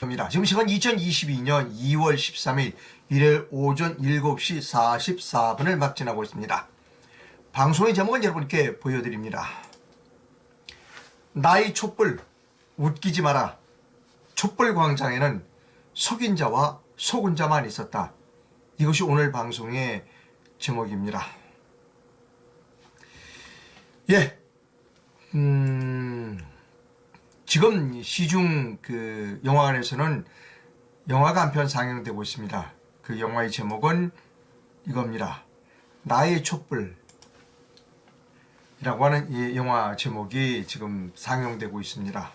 겁니다. 지금 시간 2022년 2월 13일 일요일 오전 7시 44분을 막 지나고 있습니다. 방송의 제목은 여러분께 보여드립니다. 나의 촛불 웃기지 마라. 촛불 광장에는 속인 자와 속은 자만 있었다. 이것이 오늘 방송의 제목입니다. 예. 음, 지금 시중 그 영화관에서는 영화가 한 편 상영되고 있습니다. 그 영화의 제목은 이겁니다. 나의 촛불. 이라고 하는 이 영화 제목이 지금 상영되고 있습니다.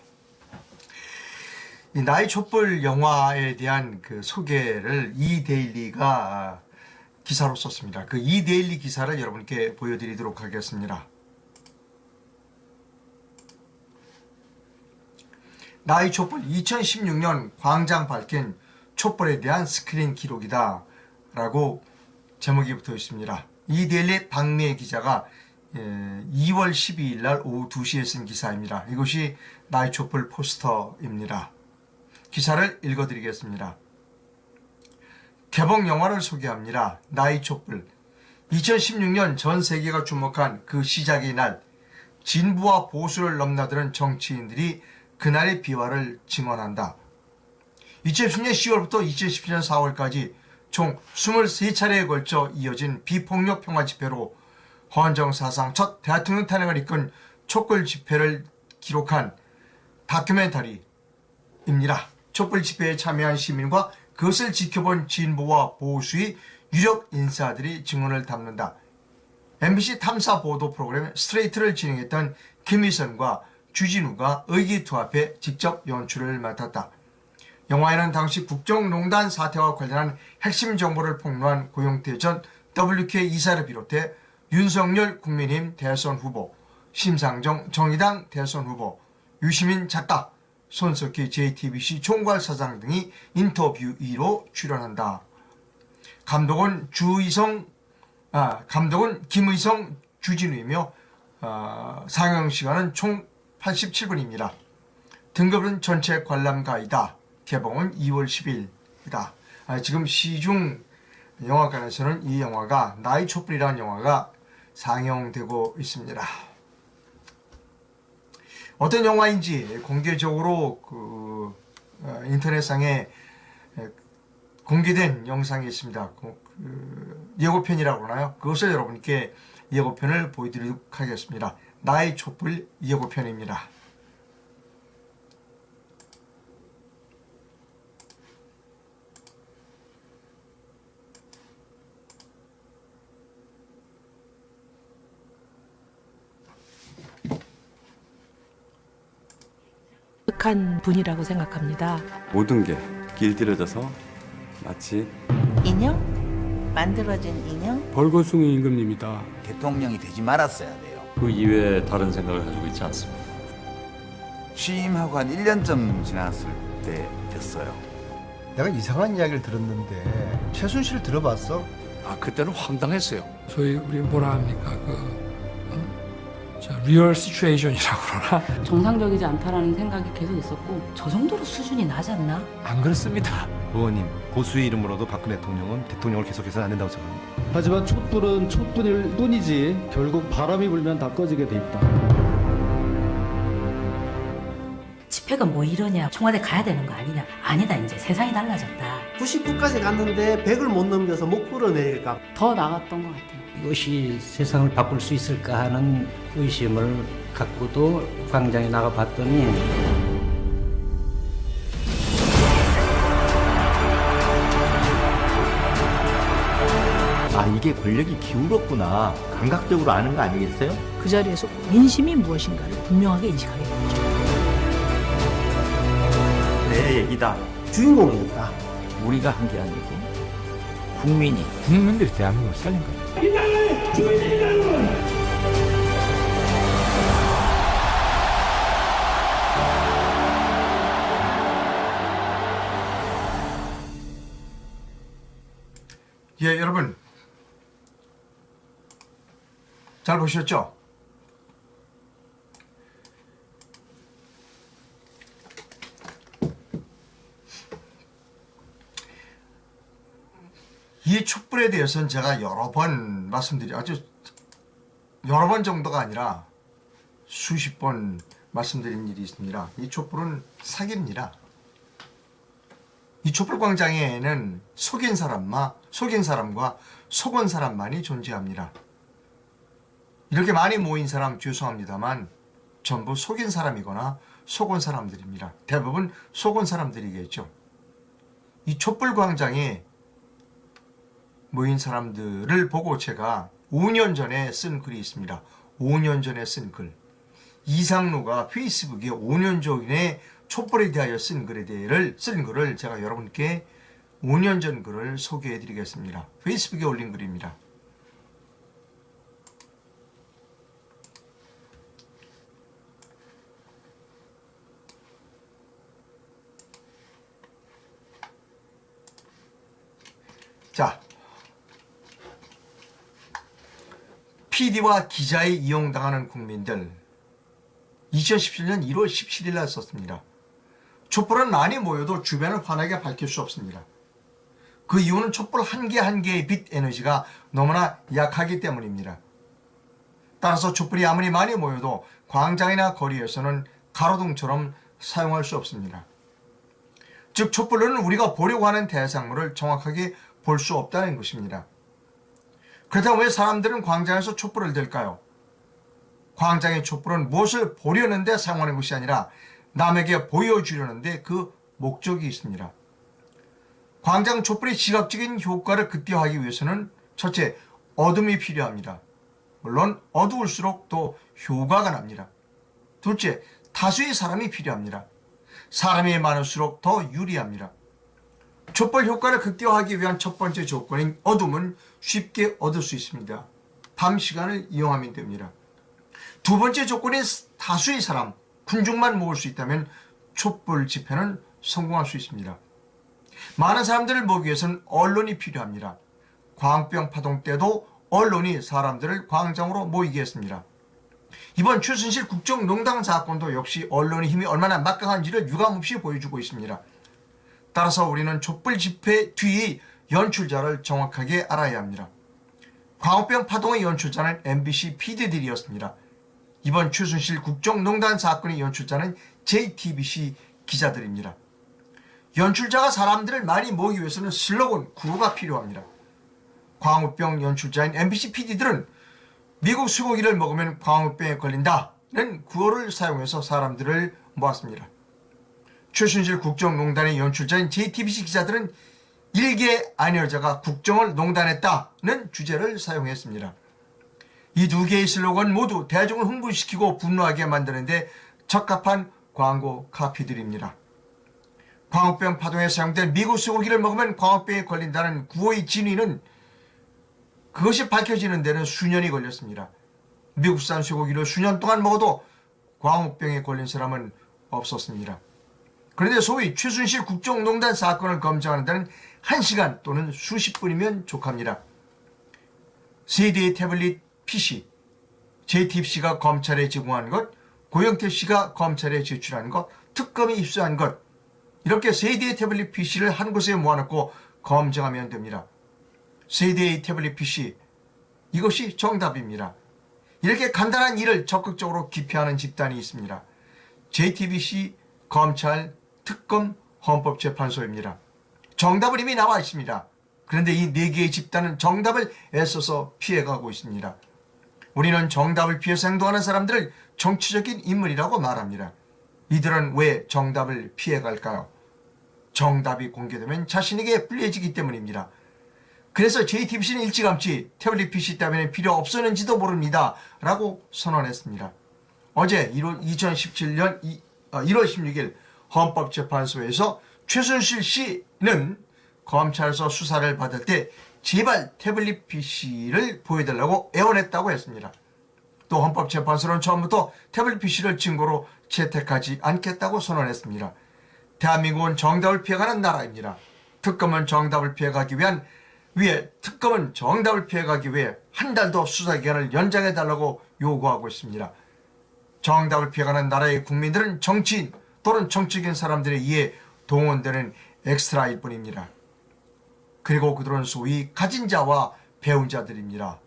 이 나의 촛불 영화에 대한 그 소개를 이데일리가 기사로 썼습니다. 그 이데일리 기사를 여러분께 보여드리도록 하겠습니다. 나의 촛불 2016년 광장 밝힌 촛불에 대한 스크린 기록이다 라고 제목이 붙어 있습니다. 이데일리 박미애 기자가 2월 12일 날 오후 2시에 쓴 기사입니다. 이것이 나의 촛불 포스터입니다. 기사를 읽어드리겠습니다. 개봉 영화를 소개합니다. 나의 촛불 2016년 전 세계가 주목한 그 시작의 날 진부와 보수를 넘나드는 정치인들이 그날의 비화를 증언한다. 2010년 10월부터 2017년 4월까지 총 23차례에 걸쳐 이어진 비폭력 평화 집회로 헌정 사상 첫 대통령 탄핵을 이끈 촛불 집회를 기록한 다큐멘터리입니다. 촛불 집회에 참여한 시민과 그것을 지켜본 진보와 보수의 유력 인사들이 증언을 담는다. MBC 탐사 보도 프로그램 스트레이트를 진행했던 김희선과 주진우가 의기투합해 직접 연출을 맡았다. 영화에는 당시 국정농단 사태와 관련한 핵심 정보를 폭로한 고용태 전 WK 이사를 비롯해 윤석열 국민힘 대선 후보, 심상정 정의당 대선 후보, 유시민 작가, 손석희 JTBC 총괄사장 등이 인터뷰이로 출연한다. 감독은 주의성, 아, 감독은 김의성 주진우이며 어, 상영 시간은 총 87분입니다. 등급은 전체 관람가이다. 개봉은 2월 10일이다. 아, 지금 시중 영화관에서는 이 영화가 나의 촛불이라는 영화가 상영되고 있습니다. 어떤 영화인지 공개적으로 그 어, 인터넷상에 에, 공개된 영상이 있습니다. 그, 그 예고편이라고 그러나요? 그것을 여러분께 예고편을 보여드리도록 하겠습니다. 나의 촛불 예고편입니다. 한 분이라고 생각합니다. 모든 게 길들여져서 마치 인형? 만들어진 인형? 벌거숭이 임금님이다. 대통령이 되지 말았어야 돼요. 그 이외에 다른 생각을 가지고 있지 않습니다. 취임하고 한 1년쯤 지났을 때 됐어요. 내가 이상한 이야기를 들었는데 최순실 들어봤어? 아 그때는 황당했어요. 저희 우리 뭐라 합니까 그 어? 저 리얼 시츄에이션이라고 그러나 정상적이지 않다라는 생각이 계속 있었고 저 정도로 수준이 낮았나? 안 그렇습니다. 의원님 보수의 이름으로도 박근혜 대통령은 대통령을 계속해서는 안 된다고 생각합니다. 하지만 촛불은 촛불일 뿐이지 결국 바람이 불면 다 꺼지게 돼 있다. 집회가 뭐 이러냐. 청와대 가야 되는 거 아니냐. 아니다 이제. 세상이 달라졌다. 99까지 갔는데 100을 못 넘겨서 못 끌어내릴까? 더 나갔던 것 같아요. 이것이 세상을 바꿀 수 있을까 하는 의심을 갖고도 광장에 나가 봤더니 아 이게 권력이 기울었구나. 감각적으로 아는 거 아니겠어요? 그 자리에서 민심이 무엇인가를 분명하게 인식하게 되죠. 내 얘기다. 주인공이었다 우리가 한 게 아니고 국민이 국민들이 대한민국을 살린 거예요. 예, 여러분. 잘 보셨죠? 이 촛불에 대해서는 제가 여러 번 말씀드리 아주 여러 번 정도가 아니라 수십 번 말씀드린 일이 있습니다. 이 촛불은 사기입니다. 이 촛불 광장에는 속인 사람과 속인 사람과 속은 사람만이 존재합니다. 이렇게 많이 모인 사람 죄송합니다만 전부 속인 사람이거나 속은 사람들입니다. 대부분 속은 사람들이겠죠. 이 촛불 광장에 모인 사람들을 보고 제가 5년 전에 쓴 글이 있습니다. 5년 전에 쓴 글. 이상로가 페이스북에 5년 전에 촛불에 대하여 쓴 글에 대해를 쓴 글을 제가 여러분께 5년 전 글을 소개해 드리겠습니다. 페이스북에 올린 글입니다. 자, PD와 기자에 이용당하는 국민들 2017년 1월 17일 날 썼습니다. 촛불은 많이 모여도 주변을 환하게 밝힐 수 없습니다. 그 이유는 촛불 한 개 한 개의 빛 에너지가 너무나 약하기 때문입니다. 따라서 촛불이 아무리 많이 모여도 광장이나 거리에서는 가로등처럼 사용할 수 없습니다. 즉 촛불로는 우리가 보려고 하는 대상물을 정확하게 볼 수 없다는 것입니다. 그렇다면 왜 사람들은 광장에서 촛불을 들까요? 광장의 촛불은 무엇을 보려는데 사용하는 것이 아니라 남에게 보여주려는데 그 목적이 있습니다. 광장 촛불의 시각적인 효과를 극대화하기 위해서는 첫째, 어둠이 필요합니다. 물론 어두울수록 또 효과가 납니다. 둘째, 다수의 사람이 필요합니다. 사람이 많을수록 더 유리합니다. 촛불 효과를 극대화하기 위한 첫 번째 조건인 어둠은 쉽게 얻을 수 있습니다. 밤 시간을 이용하면 됩니다. 두 번째 조건인 다수의 사람, 군중만 모을 수 있다면 촛불 집회는 성공할 수 있습니다. 많은 사람들을 모으기 위해서는 언론이 필요합니다. 광병 파동 때도 언론이 사람들을 광장으로 모이게 했습니다. 이번 최순실 국정농단 사건도 역시 언론의 힘이 얼마나 막강한지를 유감없이 보여주고 있습니다. 따라서 우리는 촛불 집회 뒤의 연출자를 정확하게 알아야 합니다. 광우병 파동의 연출자는 MBC PD들이었습니다. 이번 최순실 국정농단 사건의 연출자는 JTBC 기자들입니다. 연출자가 사람들을 많이 모으기 위해서는 슬로건, 구호가 필요합니다. 광우병 연출자인 MBC PD들은 미국 쇠고기를 먹으면 광우병에 걸린다는 구호를 사용해서 사람들을 모았습니다. 최순실 국정농단의 연출자인 JTBC 기자들은 일개 아니여자가 국정을 농단했다는 주제를 사용했습니다. 이 두 개의 슬로건 모두 대중을 흥분시키고 분노하게 만드는데 적합한 광고 카피들입니다. 광우병 파동에 사용된 미국 쇠고기를 먹으면 광우병에 걸린다는 구호의 진위는 그것이 밝혀지는 데는 수년이 걸렸습니다. 미국산 쇠고기를 수년 동안 먹어도 광우병에 걸린 사람은 없었습니다. 그런데 소위 최순실 국정농단 사건을 검증하는 데는 1시간 또는 수십 분이면 족합니다. 세대의 태블릿 PC, JTBC가 검찰에 제공한 것, 고영태 씨가 검찰에 제출한 것, 특검이 입수한 것, 이렇게 세대의 태블릿 PC를 한 곳에 모아놓고 검증하면 됩니다. 세대의 태블릿 PC, 이것이 정답입니다. 이렇게 간단한 일을 적극적으로 기피하는 집단이 있습니다. JTBC, 검찰, 특검, 헌법재판소입니다. 정답은 이미 나와 있습니다. 그런데 이 네 개의 집단은 정답을 애써서 피해가고 있습니다. 우리는 정답을 피해서 행동하는 사람들을 정치적인 인물이라고 말합니다. 이들은 왜 정답을 피해갈까요? 정답이 공개되면 자신에게 불리해지기 때문입니다. 그래서 JTBC는 일찌감치 태블릿 PC 때문에 필요 없었는지도 모릅니다. 라고 선언했습니다. 어제 1월 2017년 1월 16일 헌법재판소에서 최순실 씨는 검찰에서 수사를 받을 때 제발 태블릿 PC를 보여달라고 애원했다고 했습니다. 또 헌법재판소는 처음부터 태블릿 PC를 증거로 채택하지 않겠다고 선언했습니다. 대한민국은 정답을 피해가는 나라입니다. 특검은 정답을 피해가기 위한 위해 특검은 정답을 피해가기 위해 한 달 더 수사 기간을 연장해 달라고 요구하고 있습니다. 정답을 피해가는 나라의 국민들은 정치인 또는 정치적인 사람들에 의해 동원되는 엑스트라일 뿐입니다. 그리고 그들은 소위 가진 자와 배운 자들입니다.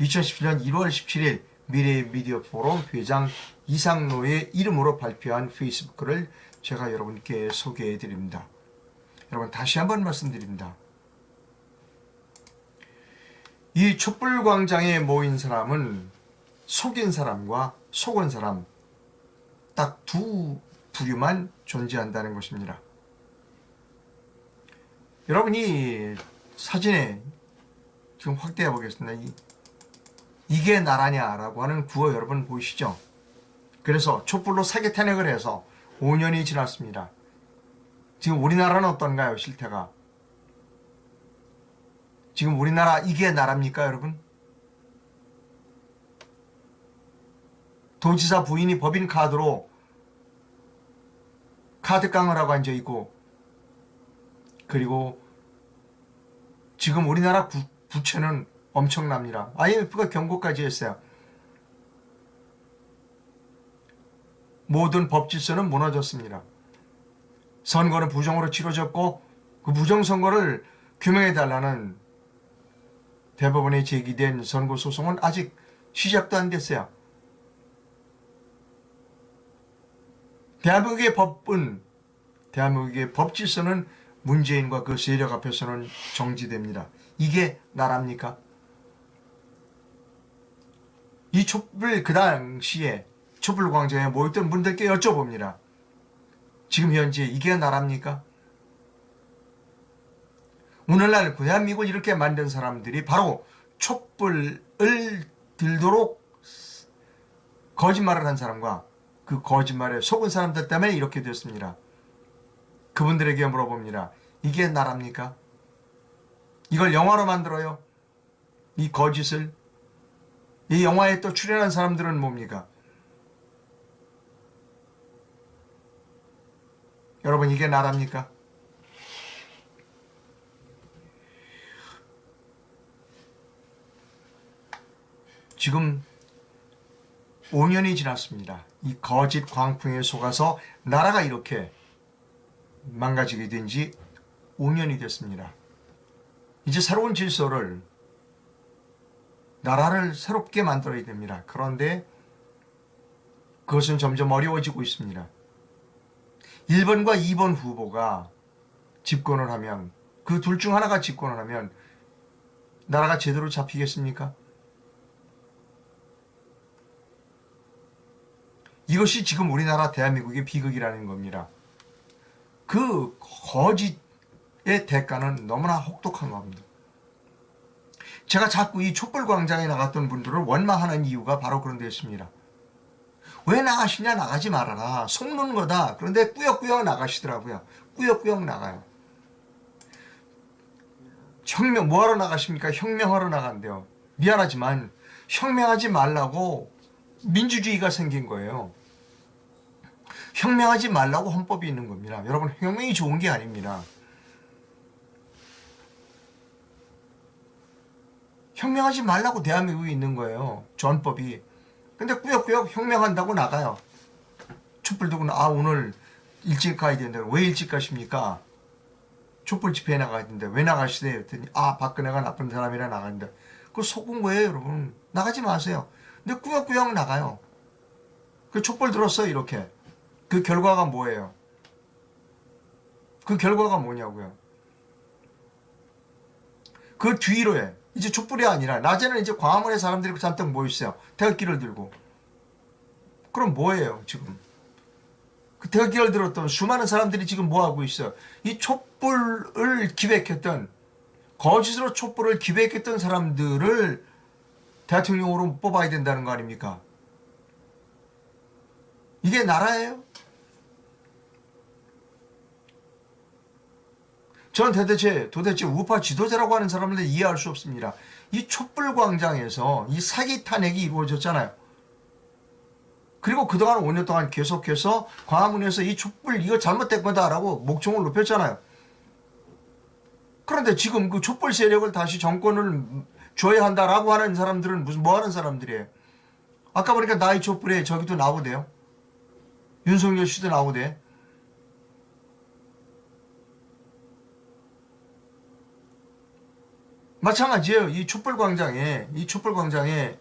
2017년 1월 17일 미래의 미디어 포럼 회장 이상로의 이름으로 발표한 페이스북 글을 제가 여러분께 소개해 드립니다. 여러분 다시 한번 말씀드립니다. 이 촛불 광장에 모인 사람은 속인 사람과 속은 사람 딱 두 부류만 존재한다는 것입니다. 여러분이 사진에 지금 확대해 보겠습니다. 이, 이게 나라냐라고 하는 구호 여러분 보이시죠? 그래서 촛불로 사기 탄핵을 해서 5년이 지났습니다. 지금 우리나라는 어떤가요, 실태가? 지금 우리나라 이게 나라입니까, 여러분? 도지사 부인이 법인 카드로 카드 깡을 하고 앉아 있고 그리고 지금 우리나라 부, 부채는 엄청납니다. IMF가 경고까지 했어요. 모든 법 질서는 무너졌습니다. 선거는 부정으로 치러졌고 그 부정 선거를 규명해 달라는 대법원에 제기된 선거 소송은 아직 시작도 안 됐어요. 대한민국의 법은 대한민국의 법 질서는 문재인과 그 세력 앞에서는 정지됩니다. 이게 나라입니까? 이 촛불 그 당시에 촛불 광장에 모였던 분들께 여쭤봅니다. 지금 현재 이게 나라입니까? 오늘날 대한민국을 이렇게 만든 사람들이 바로 촛불을 들도록 거짓말을 한 사람과 그 거짓말에 속은 사람들 때문에 이렇게 됐습니다. 그분들에게 물어봅니다. 이게 나랍니까? 이걸 영화로 만들어요? 이 거짓을? 이 영화에 또 출연한 사람들은 뭡니까? 여러분 이게 나랍니까? 지금 5년이 지났습니다. 이 거짓 광풍에 속아서 나라가 이렇게 망가지게 된 지 5년이 됐습니다. 이제 새로운 질서를 나라를 새롭게 만들어야 됩니다. 그런데 그것은 점점 어려워지고 있습니다. 1번과 2번 후보가 집권을 하면 그 둘 중 하나가 집권을 하면 나라가 제대로 잡히겠습니까? 이것이 지금 우리나라 대한민국의 비극이라는 겁니다. 그 거짓의 대가는 너무나 혹독한 겁니다. 제가 자꾸 이 촛불 광장에 나갔던 분들을 원망하는 이유가 바로 그런 데 있습니다. 왜 나가시냐 나가지 말아라. 속는 거다. 그런데 꾸역꾸역 나가시더라고요. 꾸역꾸역 나가요. 혁명 뭐하러 나가십니까? 혁명하러 나간대요. 미안하지만 혁명하지 말라고 민주주의가 생긴 거예요. 혁명하지 말라고 헌법이 있는 겁니다. 여러분 혁명이 좋은 게 아닙니다. 혁명하지 말라고 대한민국이 있는 거예요. 전법이. 근데 꾸역꾸역 혁명한다고 나가요. 촛불 들고 아 오늘 일찍 가야 되는데 왜 일찍 가십니까? 촛불 집회에 나가야 되는데 왜 나가시대요? 아 박근혜가 나쁜 사람이라 나가는데 그거 속은 거예요 여러분. 나가지 마세요. 근데 꾸역꾸역 나가요. 그 촛불 들었어요 이렇게. 그 결과가 뭐예요? 그 결과가 뭐냐고요? 그 뒤로에 이제 촛불이 아니라 낮에는 이제 광화문에 사람들이 잔뜩 모여있어요. 태극기를 들고. 그럼 뭐예요 지금? 그 태극기를 들었던 수많은 사람들이 지금 뭐하고 있어요? 이 촛불을 기획했던 거짓으로 촛불을 기획했던 사람들을 대통령으로 뽑아야 된다는 거 아닙니까? 이게 나라예요? 전 도대체 도대체 우파 지도자라고 하는 사람들 이해할 수 없습니다. 이 촛불 광장에서 이 사기 탄핵이 이루어졌잖아요. 그리고 그동안 5년 동안 계속해서 광화문에서 이 촛불 이거 잘못된 거다라고 목청을 높였잖아요. 그런데 지금 그 촛불 세력을 다시 정권을 줘야 한다라고 하는 사람들은 무슨 뭐 하는 사람들이에요? 아까 보니까 나이 촛불에 저기도 나오대요. 윤석열 씨도 나오대. 마찬가지예요. 이 촛불 광장에 이 촛불 광장에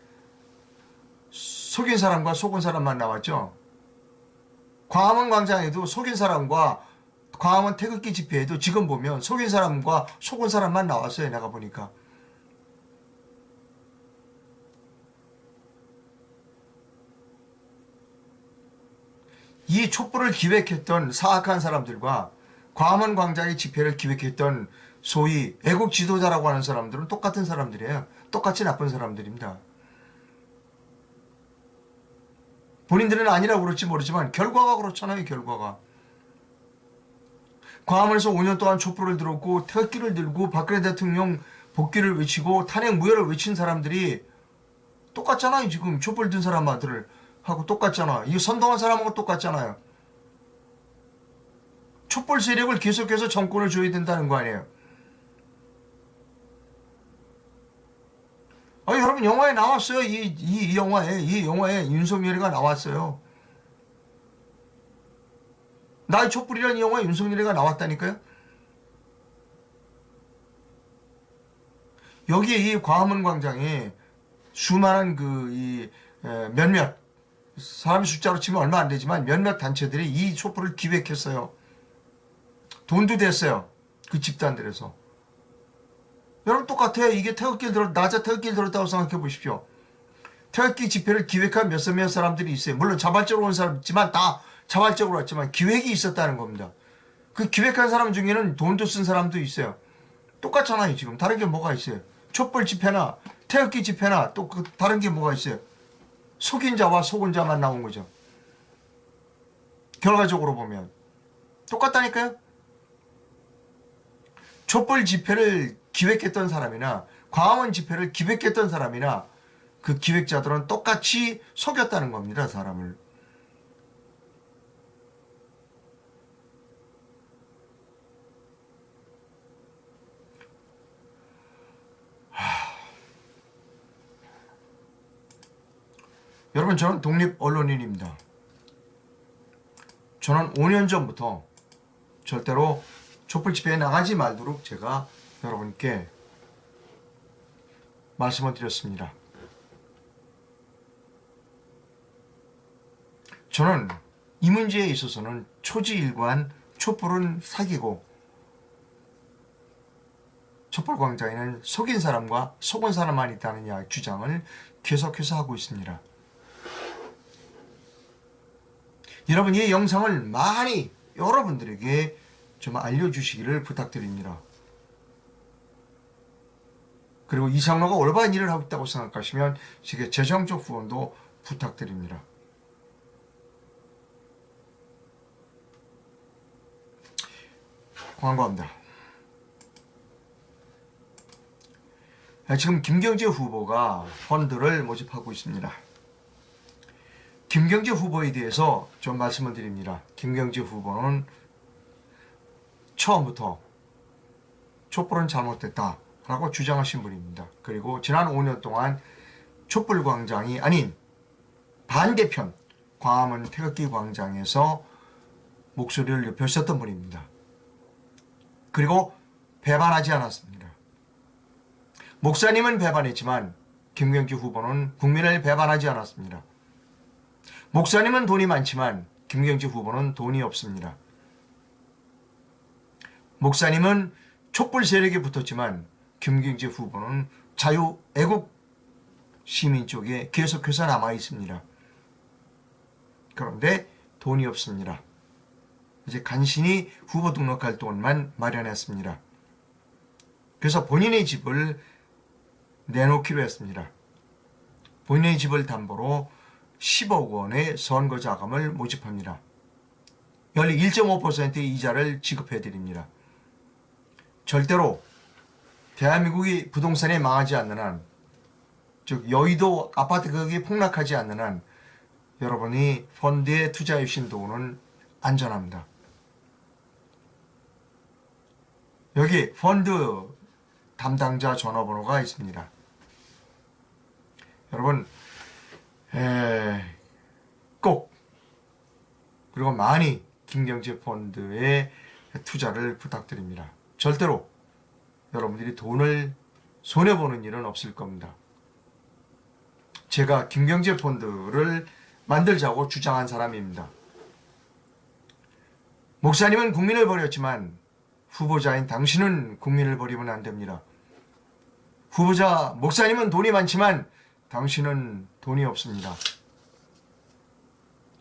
속인 사람과 속은 사람만 나왔죠. 광화문 광장에도 속인 사람과 광화문 태극기 집회에도 지금 보면 속인 사람과 속은 사람만 나왔어요. 내가 보니까. 이 촛불을 기획했던 사악한 사람들과 광화문 광장의 집회를 기획했던 소위 애국 지도자라고 하는 사람들은 똑같은 사람들이에요. 똑같이 나쁜 사람들입니다. 본인들은 아니라고 그럴지 모르지만 결과가 그렇잖아요. 결과가. 광화문에서 5년 동안 촛불을 들었고 태극기를 들고 박근혜 대통령 복귀를 외치고 탄핵 무효를 외친 사람들이 똑같잖아요. 지금 촛불 든 사람들을 하고 똑같잖아. 이 선동한 사람하고 똑같잖아요. 촛불 세력을 계속해서 정권을 줘야 된다는 거 아니에요. 아 여러분 영화에 나왔어요. 이, 이, 이 영화에 이 영화에 윤석열이가 나왔어요. 나의 촛불이라는 이 영화에 윤석열이가 나왔다니까요. 여기에 이 광화문 광장에 수많은 그 이 몇몇 사람 숫자로 치면 얼마 안 되지만 몇몇 단체들이 이 촛불을 기획했어요. 돈도 됐어요. 그 집단들에서. 여러분 똑같아요. 이게 태극기를 들었, 낮에 태극기를 들었다고 생각해 보십시오. 태극기 집회를 기획한 몇몇 몇 사람들이 있어요. 물론 자발적으로 온 사람 있지만 다 자발적으로 왔지만 기획이 있었다는 겁니다. 그 기획한 사람 중에는 돈도 쓴 사람도 있어요. 똑같잖아요. 지금 다른 게 뭐가 있어요. 촛불 집회나 태극기 집회나 또 그 다른 게 뭐가 있어요. 속인 자와 속은 자만 나온 거죠. 결과적으로 보면 똑같다니까요. 촛불 집회를 기획했던 사람이나 광화문 집회를 기획했던 사람이나 그 기획자들은 똑같이 속였다는 겁니다. 사람을. 여러분 저는 독립 언론인입니다. 저는 5년 전부터 절대로 촛불 집회에 나가지 말도록 제가 여러분께 말씀을 드렸습니다. 저는 이 문제에 있어서는 초지일관 촛불은 사기고 촛불 광장에는 속인 사람과 속은 사람만 있다는 주장을 계속해서 하고 있습니다. 여러분 이 영상을 많이 여러분들에게 좀 알려주시기를 부탁드립니다. 그리고 이상로가 올바른 일을 하고 있다고 생각하시면 제게 재정적 후원도 부탁드립니다. 광고합니다. 아, 지금 김경재 후보가 펀드를 모집하고 있습니다. 김경재 후보에 대해서 좀 말씀을 드립니다. 김경재 후보는 처음부터 촛불은 잘못됐다라고 주장하신 분입니다. 그리고 지난 5년 동안 촛불 광장이 아닌 반대편 광화문 태극기 광장에서 목소리를 높였었던 분입니다. 그리고 배반하지 않았습니다. 목사님은 배반했지만 김경주 후보는 국민을 배반하지 않았습니다. 목사님은 돈이 많지만 김경주 후보는 돈이 없습니다. 목사님은 촛불 세력에 붙었지만 김경재 후보는 자유 애국 시민 쪽에 계속해서 남아 있습니다. 그런데 돈이 없습니다. 이제 간신히 후보 등록할 돈만 마련했습니다. 그래서 본인의 집을 내놓기로 했습니다. 본인의 집을 담보로 10억 원의 선거 자금을 모집합니다. 연리 1.5%의 이자를 지급해 드립니다. 절대로 대한민국이 부동산에 망하지 않는 한, 즉 여의도 아파트 가격이 폭락하지 않는 한 여러분이 펀드에 투자해 주신 돈은 안전합니다. 여기 펀드 담당자 전화번호가 있습니다. 여러분 에, 꼭 그리고 많이 김경재 펀드에 투자를 부탁드립니다. 절대로 여러분들이 돈을 손해보는 일은 없을 겁니다. 제가 김경제 펀드를 만들자고 주장한 사람입니다. 목사님은 국민을 버렸지만 후보자인 당신은 국민을 버리면 안 됩니다. 후보자 목사님은 돈이 많지만 당신은 돈이 없습니다.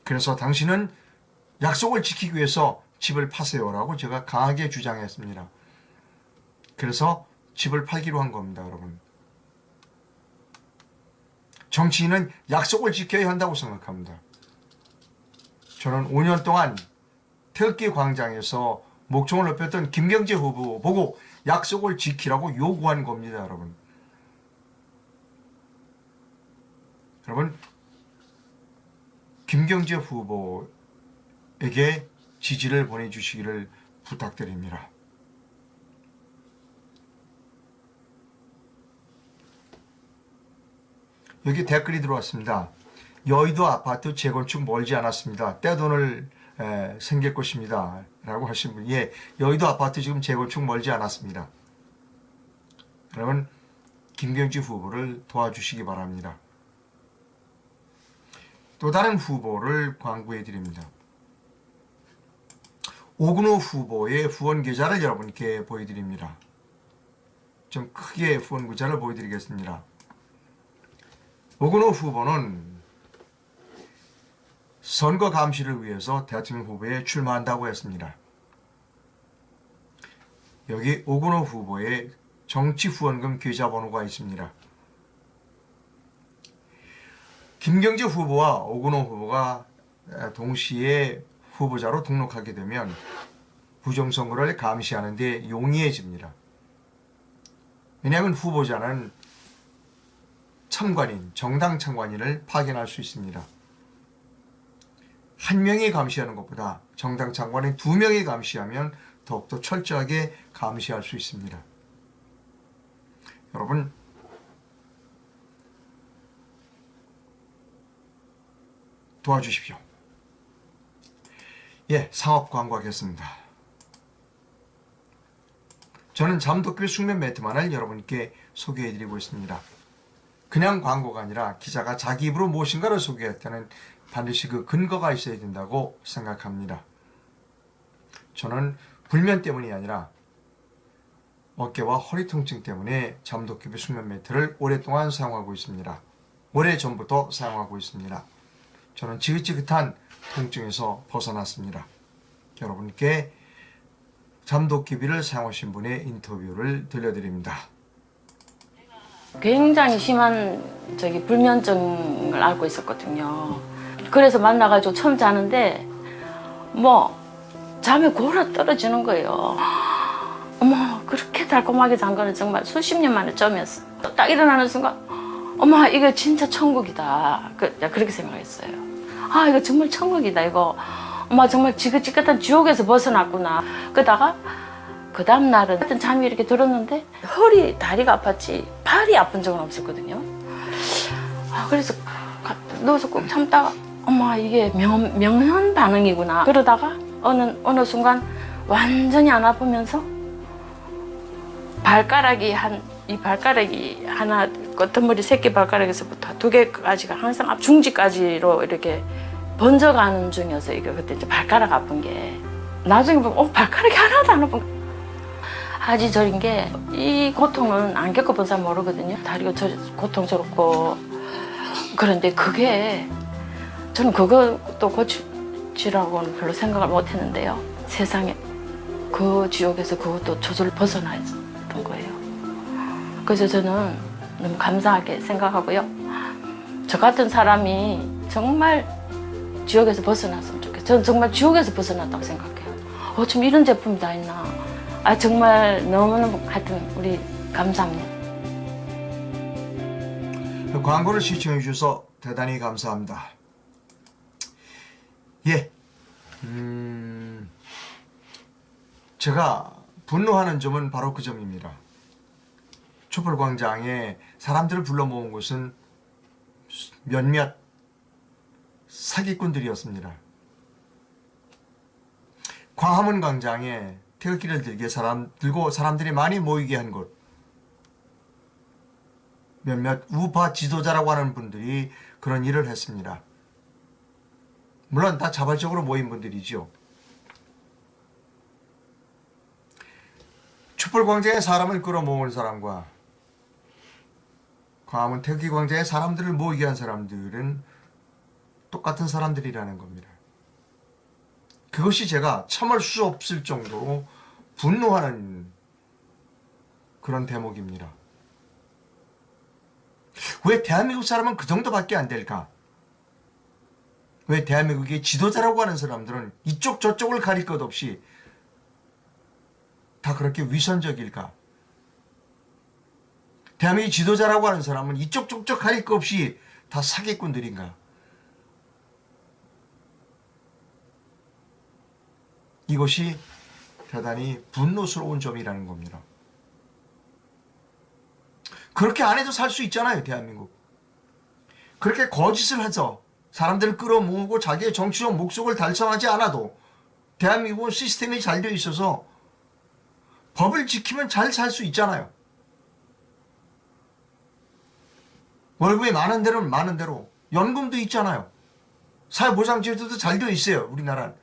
그래서 당신은 약속을 지키기 위해서 집을 파세요라고 제가 강하게 주장했습니다. 그래서 집을 팔기로 한 겁니다, 여러분. 정치인은 약속을 지켜야 한다고 생각합니다. 저는 5년 동안 태극기 광장에서 목청을 높였던 김경재 후보 보고 약속을 지키라고 요구한 겁니다, 여러분. 여러분, 김경재 후보에게 지지를 보내주시기를 부탁드립니다. 여기 댓글이 들어왔습니다. 여의도 아파트 재건축 멀지 않았습니다. 떼돈을 에, 생길 것입니다. 라고 하신 분, 예, 여의도 아파트 지금 재건축 멀지 않았습니다. 여러분, 김경지 후보를 도와주시기 바랍니다. 또 다른 후보를 광고해 드립니다. 오근호 후보의 후원 계좌를 여러분께 보여드립니다. 좀 크게 후원 계좌를 보여드리겠습니다. 오근호 후보는 선거 감시를 위해서 대통령 후보에 출마한다고 했습니다. 여기 오근호 후보의 정치 후원금 계좌 번호가 있습니다. 김경재 후보와 오근호 후보가 동시에 후보자로 등록하게 되면 부정선거를 감시하는 데 용이해집니다. 왜냐하면 후보자는 참관인, 정당 참관인을 파견할 수 있습니다. 한 명이 감시하는 것보다 정당 참관인 두 명이 감시하면 더욱더 철저하게 감시할 수 있습니다. 여러분, 도와주십시오. 예, 상업 광고하겠습니다. 저는 잠도교 숙면 매트만을 여러분께 소개해드리고 있습니다. 그냥 광고가 아니라 기자가 자기 입으로 무엇인가를 소개할 때는 반드시 그 근거가 있어야 된다고 생각합니다. 저는 불면 때문이 아니라 어깨와 허리 통증 때문에 잠도급의 숙면 매트를 오랫동안 사용하고 있습니다. 오래 전부터 사용하고 있습니다. 저는 지긋지긋한 통증에서 벗어났습니다. 여러분께 잠도기비를 사용하신 분의 인터뷰를 들려드립니다. 굉장히 심한 저기 불면증을 앓고 있었거든요. 그래서 만나가지고 처음 자는데 뭐 잠에 골아 떨어지는 거예요. 어머 그렇게 달콤하게 잔 거는 정말 수십 년 만에 처음이었어. 딱 일어나는 순간 어머 이거 진짜 천국이다. 그, 그렇게 생각했어요. 아 이거 정말 천국이다 이거. 엄마 정말 지긋지긋한 지옥에서 벗어났구나. 그러다가 그 다음 날은 하여튼 잠이 이렇게 들었는데 허리 다리가 아팠지 팔이 아픈 적은 없었거든요. 아, 그래서 가- 누워서 꾹 참다가 엄마 이게 명, 명현 반응이구나. 그러다가 어느 어느 순간 완전히 안 아프면서 발가락이 한 이 발가락이 하나 겉머리 새끼 발가락에서부터 두 개까지가 항상 앞 중지까지로 이렇게 번져가는 중이어서 이게 그때 이제 발가락 아픈 게 나중에 보면 어 발가락이 하나도 안 아픈 하지 저린 게 이 고통은 안 겪어본 사람 모르거든요. 다리가 저 고통스럽고 그런데 그게 저는 그것도 고치라고는 별로 생각을 못 했는데요. 세상에 그 지옥에서 그것도 저절로 벗어났던 거예요. 그래서 저는 너무 감사하게 생각하고요. 저 같은 사람이 정말 지옥에서 벗어났으면 좋겠어요. 저는 정말 지옥에서 벗어났다고 생각해요. 어쩜 이런 제품이 다 있나. 아, 정말 너무너무 하여튼 우리 감사합니다. 광고를 시청해 주셔서 대단히 감사합니다. 예, 음, 제가 분노하는 점은 바로 그 점입니다. 촛불광장에 사람들을 불러 모은 것은 몇몇 사기꾼들이었습니다. 광화문 광장에 태극기를 들게 사람 들고 사람들이 많이 모이게 한 곳. 몇몇 우파 지도자라고 하는 분들이 그런 일을 했습니다. 물론 다 자발적으로 모인 분들이죠. 촛불 광장에 사람을 끌어모은 사람과 광화문 태극기 광장에 사람들을 모이게 한 사람들은 똑같은 사람들이라는 겁니다. 그것이 제가 참을 수 없을 정도로 분노하는 그런 대목입니다. 왜 대한민국 사람은 그 정도밖에 안 될까? 왜 대한민국의 지도자라고 하는 사람들은 이쪽 저쪽을 가릴 것 없이 다 그렇게 위선적일까? 대한민국 지도자라고 하는 사람은 이쪽 저쪽 가릴 것 없이 다 사기꾼들인가? 이것이 대단히 분노스러운 점이라는 겁니다. 그렇게 안 해도 살 수 있잖아요, 대한민국. 그렇게 거짓을 해서 사람들을 끌어모으고 자기의 정치적 목적을 달성하지 않아도 대한민국은 시스템이 잘 되어 있어서 법을 지키면 잘 살 수 있잖아요. 월급이 많은 데는 많은 대로 연금도 있잖아요. 사회보장제도도 잘 되어 있어요, 우리나라는.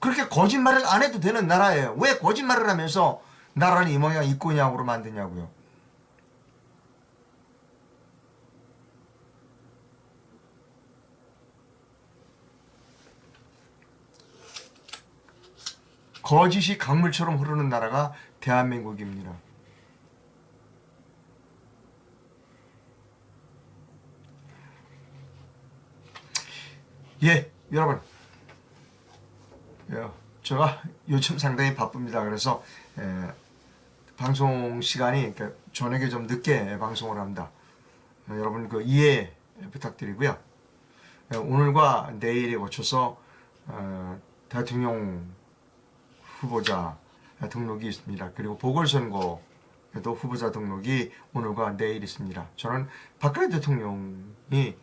그렇게 거짓말을 안 해도 되는 나라예요. 왜 거짓말을 하면서 나라를 이 모양 이 꼴냥으로 만드냐고요. 거짓이 강물처럼 흐르는 나라가 대한민국입니다. 예, 여러분. 예, 제가 요즘 상당히 바쁩니다. 그래서 에, 방송 시간이 그러니까 저녁에 좀 늦게 방송을 합니다. 어, 여러분 그 이해 부탁드리고요. 예, 오늘과 내일에 거쳐서 어, 대통령 후보자 등록이 있습니다. 그리고 보궐선거에도 후보자 등록이 오늘과 내일 있습니다. 저는 박근혜 대통령이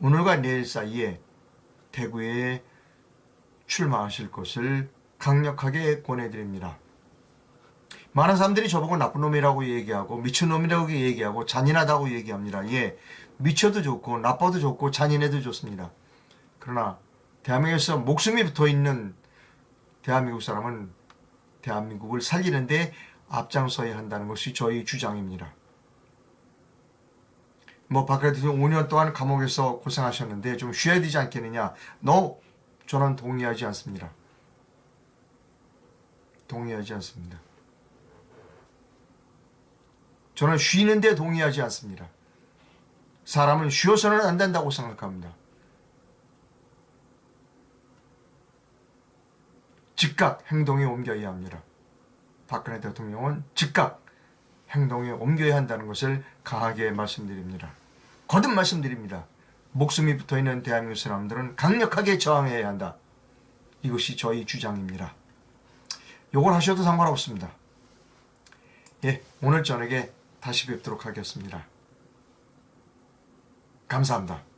오늘과 내일 사이에 대구에 출마하실 것을 강력하게 권해드립니다. 많은 사람들이 저보고 나쁜 놈이라고 얘기하고 미친놈이라고 얘기하고 잔인하다고 얘기합니다. 예, 미쳐도 좋고 나빠도 좋고 잔인해도 좋습니다. 그러나 대한민국에서 목숨이 붙어 있는 대한민국 사람은 대한민국을 살리는데 앞장서야 한다는 것이 저희 주장입니다. 뭐 박근혜 대통령 5년 동안 감옥에서 고생하셨는데 좀 쉬어야 되지 않겠느냐? no, 저는 동의하지 않습니다. 동의하지 않습니다. 저는 쉬는데 동의하지 않습니다. 사람은 쉬어서는 안 된다고 생각합니다. 즉각 행동에 옮겨야 합니다. 박근혜 대통령은 즉각 행동에 옮겨야 한다는 것을 강하게 말씀드립니다. 거듭 말씀드립니다. 목숨이 붙어 있는 대한민국 사람들은 강력하게 저항해야 한다. 이것이 저희 주장입니다. 요걸 하셔도 상관없습니다. 예, 오늘 저녁에 다시 뵙도록 하겠습니다. 감사합니다.